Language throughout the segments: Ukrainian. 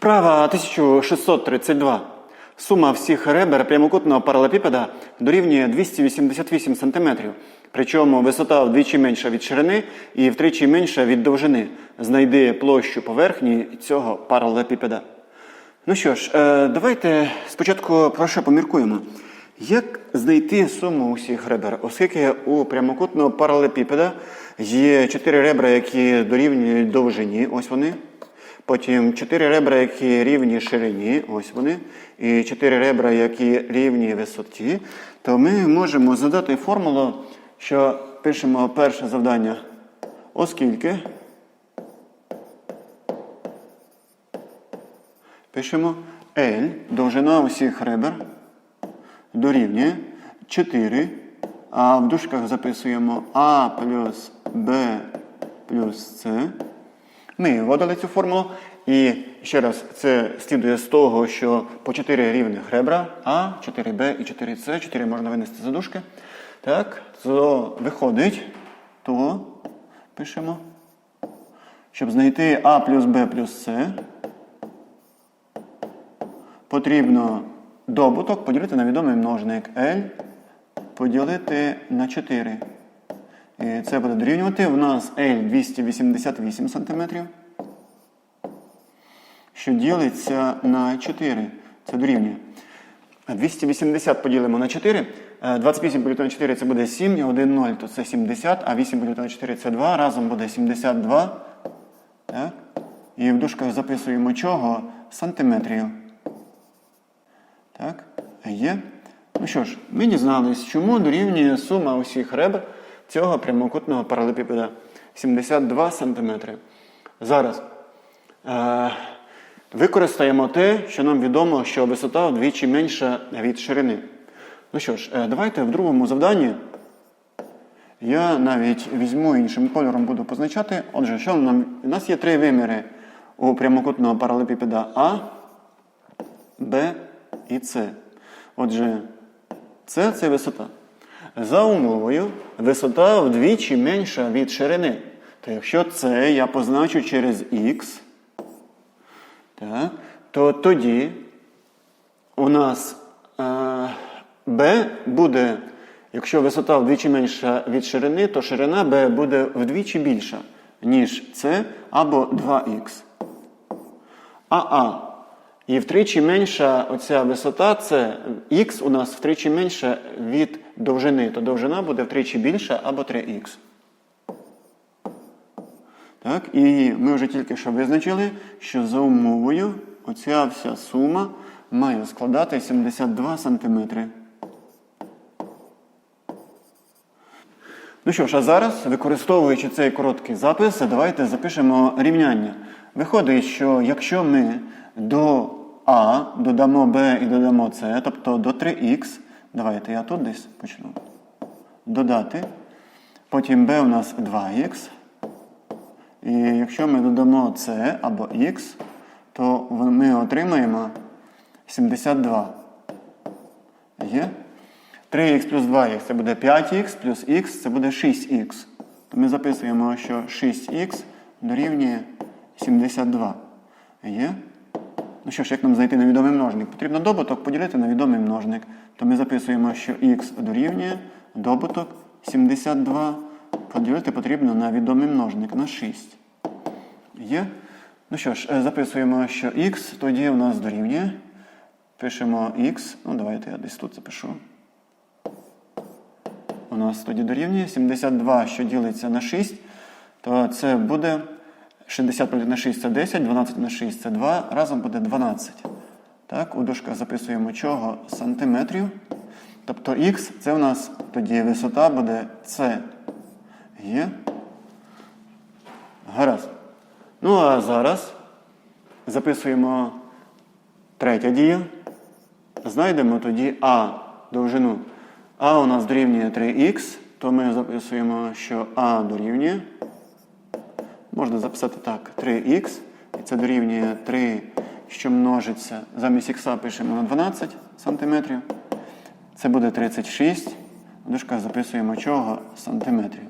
Вправа 1632. Сума всіх ребер прямокутного паралепіпеда дорівнює 288 см. Причому висота вдвічі менша від ширини і втричі менша від довжини. Знайди площу поверхні цього паралепіпеда. Ну що ж, е, давайте спочатку про що поміркуємо. Як знайти суму усіх ребер, оскільки у прямокутного паралепіпеда є чотири ребра, які дорівнюють довжині, ось вони. Потім чотири ребра, які рівні ширині, ось вони, і чотири ребра, які рівні висоті, то ми можемо задати формулу, що пишемо перше завдання, оскільки пишемо L, довжина усіх ребер, дорівнює 4, а в дужках записуємо А плюс Б плюс С. Ми вводили цю формулу. І ще раз, це слідує з того, що по 4 рівних ребра А, 4Б і 4С, 4 можна винести за дужки. Так, то виходить, то пишемо, щоб знайти А плюс Б плюс С, потрібно добуток поділити на відомий множник L, поділити на 4. І це буде дорівнювати. У нас L 288 см, що ділиться на 4. Це дорівнює. 280 поділимо на 4. Е, 28 поділити на 4 це буде 7, і 1 0, то це 70, а 8 поділити на 4 це 2. Разом буде 72. Так? І в дужках записуємо чого? Сантиметрів. Так, є. Ну що ж, ми дізнались, чому дорівнює сума усіх ребер цього прямокутного паралепіпеда 72 см. Зараз е, використаємо те, що нам відомо, що висота вдвічі менша від ширини. Ну що ж, е, давайте в другому завданні я навіть візьму іншим кольором буду позначати. Отже, що нам? У нас є три виміри у прямокутного паралепіпеда А, Б і С. Отже, С це висота. За умовою, висота вдвічі менша від ширини. То якщо це я позначу через х, так, то тоді у нас е, b буде, якщо висота вдвічі менша від ширини, то ширина b буде вдвічі більша, ніж c або 2х. А А. І втричі менша оця висота, це х у нас втричі менша від довжини, то довжина буде втричі більша або 3х. Так, І ми вже тільки що визначили, що за умовою оця вся сума має складати 72 см. Ну що ж, а зараз, використовуючи цей короткий запис, давайте запишемо рівняння. Виходить, що якщо ми до А додамо Б і додамо С, тобто до 3х, давайте я тут десь почну. Додати. Потім b у нас 2х. І якщо ми додамо С або Х, то ми отримаємо 72. Є? 3х плюс 2х це буде 5х, плюс х це буде 6х. То ми записуємо, що 6х дорівнює 72. Є? Ну що ж, як нам знайти невідомий множник? Потрібно добуток поділити на відомий множник. То ми записуємо, що х дорівнює добуток 72. Поділити потрібно на відомий множник на 6. Є? Ну що ж, е, записуємо, що х тоді у нас дорівнює. Пишемо х. Ну, давайте я десь тут запишу. У нас тоді дорівнює 72, що ділиться на 6, то це буде 60 поділити на 6 це 10, 12 на 6 це 2, разом буде 12. Так, у дужках записуємо чого? Сантиметрів. Тобто х це у нас тоді висота буде С. Є. Гаразд. Ну, а зараз записуємо третя дія. Знайдемо тоді А довжину. А у нас дорівнює 3х, то ми записуємо, що А дорівнює. Можна записати так, 3х. І це дорівнює 3, що множиться. Замість х пишемо на 12 см. Це буде 36. В записуємо чого? Сантиметрів.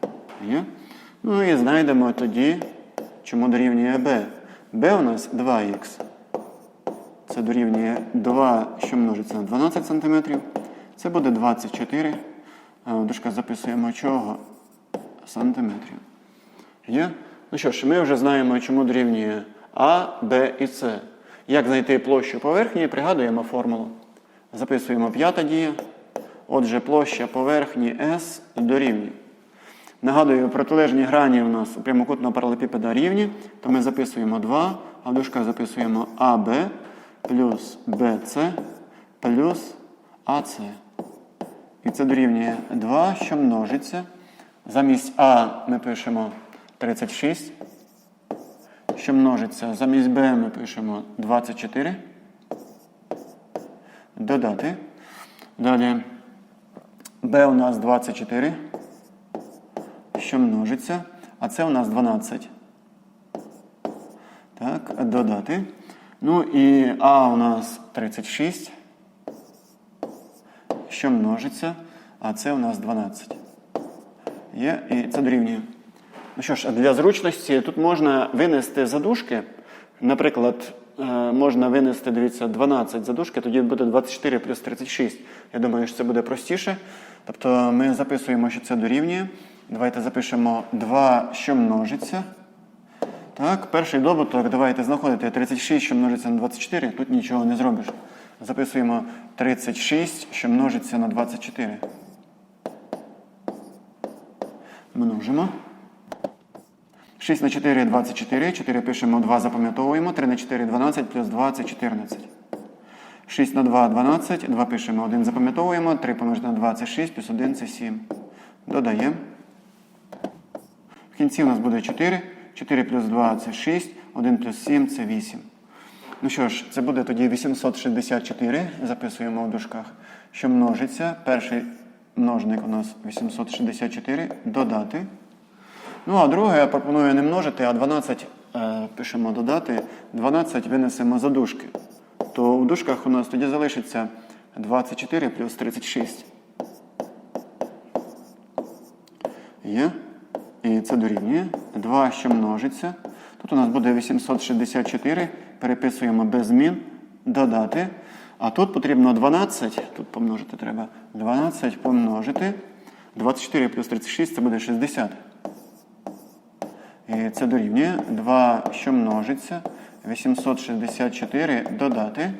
Є? Ну і знайдемо тоді, чому дорівнює b. b у нас 2х. Це дорівнює 2, що множиться на 12 см. Це буде 24. А в дужках записуємо чого? Сантиметрів. Є? Ну що ж, ми вже знаємо, чому дорівнює А, Б і С. Як знайти площу поверхні, пригадуємо формулу. Записуємо п'ята дія. Отже, площа поверхні S дорівнює. Нагадую, протилежні грані у нас у прямокутного паралепіпеда рівні, то ми записуємо 2, а в дужках записуємо АБ плюс БЦ плюс АЦ. І це дорівнює 2, що множиться. Замість А ми пишемо 36. Що множиться. Замість Б ми пишемо 24. Додати. Далі Б у нас 24. Що множиться. А це у нас 12. Так, додати. Ну і А у нас 36. Що множиться. А це у нас 12. Є, і це дорівнює. Ну що ж, для зручності тут можна винести задушки. Наприклад, е, можна винести, дивіться, 12 задушки, тоді буде 24 плюс 36. Я думаю, що це буде простіше. Тобто ми записуємо, що це дорівнює. Давайте запишемо 2, що множиться. Так, перший добуток, давайте знаходити 36, що множиться на 24, тут нічого не зробиш. Записуємо 36, що множиться на 24. Множимо. 6 на 4 24. 4 пишемо 2, запам'ятовуємо. 3 на 4 12 плюс 2 це 14. 6 на 2 12. 2 пишемо 1, запам'ятовуємо. 3 помножити на 2 це 6, плюс 1 це 7. Додаємо. В кінці у нас буде 4. 4 плюс 2 це 6. 1 плюс 7 це 8. Ну що ж, це буде тоді 864. Записуємо в дужках, що множиться. Перший множник у нас 864. Додати. Ну, а друге я пропоную не множити, а 12 е, пишемо додати. 12 винесемо за дужки. То в дужках у нас тоді залишиться 24 плюс 36. Є. І це дорівнює. 2, що множиться. Тут у нас буде 864. Переписуємо без змін. Додати. А тут потрібно 12. Тут помножити треба. 12 помножити. 24 плюс 36 це буде 60. І це дорівнює 2, що множиться. 864 додати.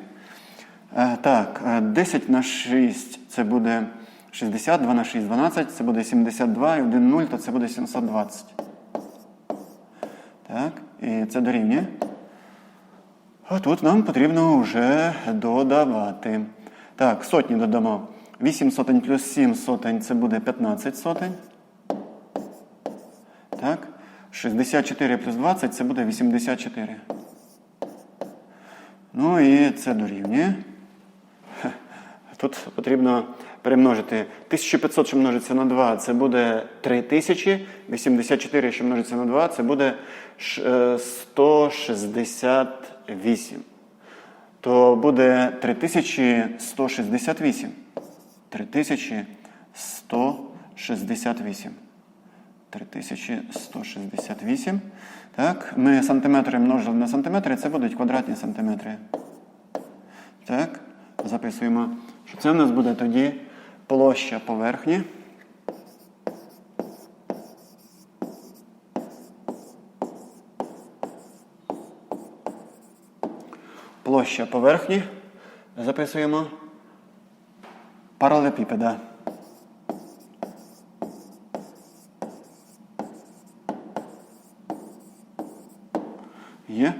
Е, Так, е, 10 на 6 це буде 60, 2 на 6 12, це буде 72 і 1 0, то це буде 720. Так, і це дорівнює. А тут нам потрібно вже додавати. Так, сотні додамо. 8 сотень плюс 7 сотень це буде 15 сотень. Так. 64 плюс 20 це буде 84. Ну і це дорівнює. Тут потрібно перемножити 1500, що множиться на 2, це буде 3000. 84, що множиться на 2, це буде е, 168. То буде 3168. 3168. 3168. Так, ми сантиметри множили на сантиметри, це будуть квадратні сантиметри. Так, записуємо, що це в нас буде тоді площа поверхні. Площа поверхні. Записуємо паралепіпеда. Є.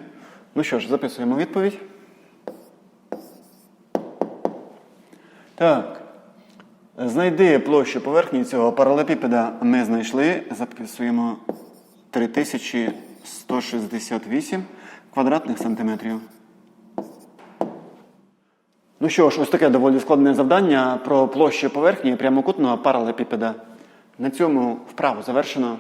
Ну що ж, записуємо відповідь. Так. Знайди площу поверхні цього паралепіпеда ми знайшли. Записуємо 3168 квадратних сантиметрів. Ну що ж, ось таке доволі складне завдання про площу поверхні прямокутного паралепіпеда. На цьому вправу завершено.